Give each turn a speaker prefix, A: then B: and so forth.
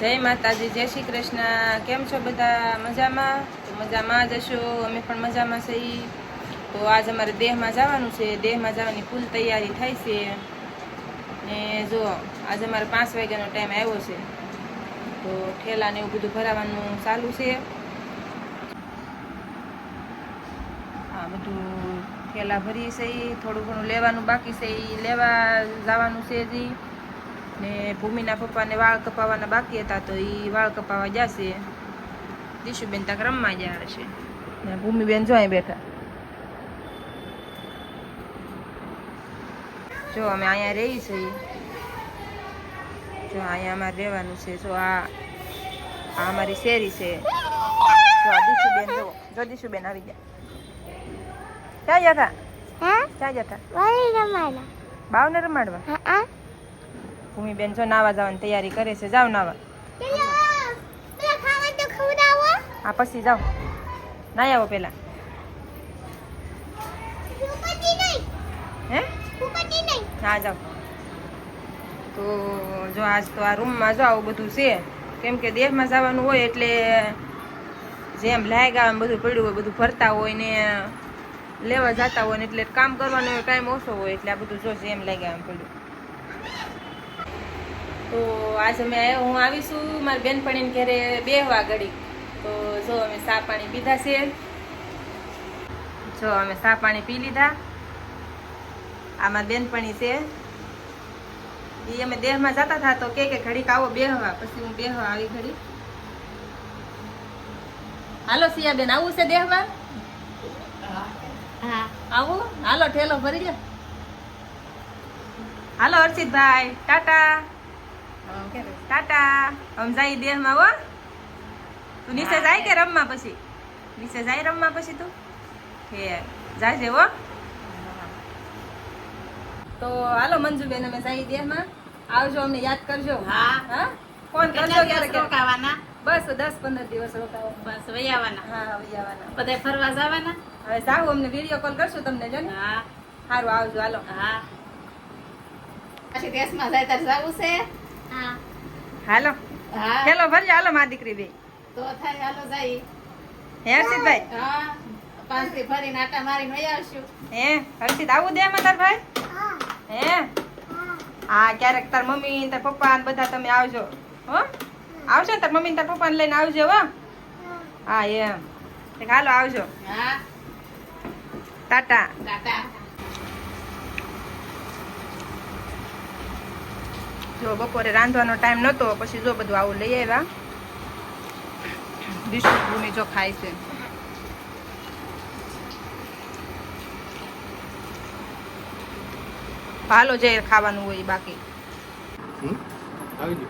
A: જય માતાજી, જય શ્રી કૃષ્ણ. કેમ છો બધા? મજામાં? તો મજામાં જ હશો. અમે પણ મજામાં છીએ તો આજ અમારે દેહમાં જવાનું છે. દેહમાં જવાની ફૂલ તૈયારી થાય છે. ને જો, આજે અમારે પાંચ વાગ્યાનો ટાઈમ આવ્યો છે. તો ઠેલા ને એવું બધું ભરાવાનું ચાલુ છે. આ બધું ઠેલા ભરીએ છે ઈ. થોડું ઘણું લેવાનું બાકી છે એ લેવા જવાનું છે હજી ને ભૂમિના પપ્પાને વાળ કપાવવાના બાકી હતા તો એ વાળ કપાવવા જશે. દીશુબેન તક રમવા જાય છે. ને ભૂમિબેન જો અહીં બેઠા. જો અમે અહીંયા રહી છીએ જો અહીંયા અમારે રહેવાનું છે. જો આ આ અમારી શેરી છે. જો આ દીશુબેન જો જો દીશુબેન આવી જાય ક્યાં જતા
B: હા?
A: ક્યાં જતા બાવને રમાડવા?
B: હા.
A: ભૂમિબેન જો નાવા જવાની તૈયારી કરે છે. જાવ નાવા. આ પછી જાઓ. ના આવો પેલા હે? હા, જાઓ. તો જો આજ તો આ રૂમમાં જો આવું બધું છે. કેમ કે દેહમાં જવાનું હોય એટલે જેમ લાગ્યા બધું પડ્યું હોય, બધું ભરતા હોય ને લેવા જતા હોય ને એટલે કામ કરવાનો ટાઈમ ઓછો હોય એટલે આ બધું જો જેમ લાગ્યા એમ પડ્યું. તો આજ અમે હું આવીશું મારી બેનપણીને ઘરે બેહવા ઘડી. તો જો અમે સા પાણી પીધા છે. જો અમે સા પાણી પી લીધા. આમાં બેનપણી છે. એ અમે દેહમાં જતા હતા તો કે કે ઘડીક આવો બેહવા પછી હું બેહવા આવી ઘડી. હાલો સિયાબેન આવું છે દેહવા?
B: હા.
A: આવું? હાલો ઠેલો ભરી લે. હાલો હર્ષિતભાઈ ટાટા. ટાટા. આમ જાય દેહમાં હો. તું નીચે જાય કે રમવા પછી? નીચે જાય રમવા પછી તું? હે જાજે હો. તો હાલો મંજુબેન અમે જાય દેહમાં. આવજો અમને યાદ કરજો.
C: હા.
A: હા? ફોન કરજો
C: ક્યારે રોકાવાના?
A: બસ દસ પંદર દિવસ રોકાવાના.
C: બસ વૈયાવાના
A: હા વૈયાવાના આવવાના.
C: ફરવા જવાના?
A: હવે સારું અમને વીડિયો કોલ કરશું તમને જો ને?
C: હા.
A: સારું આવજો હાલો.
C: હા. પછી દેશમાં જાય ત્યારે જવું છે?
A: હાલો.
C: હા.
A: હેલો ભરજો. હાલો મા દીકરી બે
C: તો થાય હાલો જાય.
A: હે હર્ષિતભાઈ?
C: હા. પાંચથી ફરીને આટા મારીને વહી આવશું.
A: હે હર્ષિત આવું દે તાર ભાઈ?
B: હે.
A: હા?
B: હા
A: ક્યારેક તાર મમ્મી તાર પપ્પા ને બધા તમે આવજો. હો? આવજો ને તાર મમ્મી ને તાર પપ્પા ને લઈને આવજો હો? હા. એમ. હાલો આવજો.
C: હા.
A: ટાટા.
C: ટાટા.
A: જો બપોરે રાંધવાનો ટાઈમ નતો પછી જો બધું આવું લઈ આવ્યા. બિસ્કુટ જો ખાય છે. હાલો જે ખાવાનું હોય બાકી.
D: હમ? આવી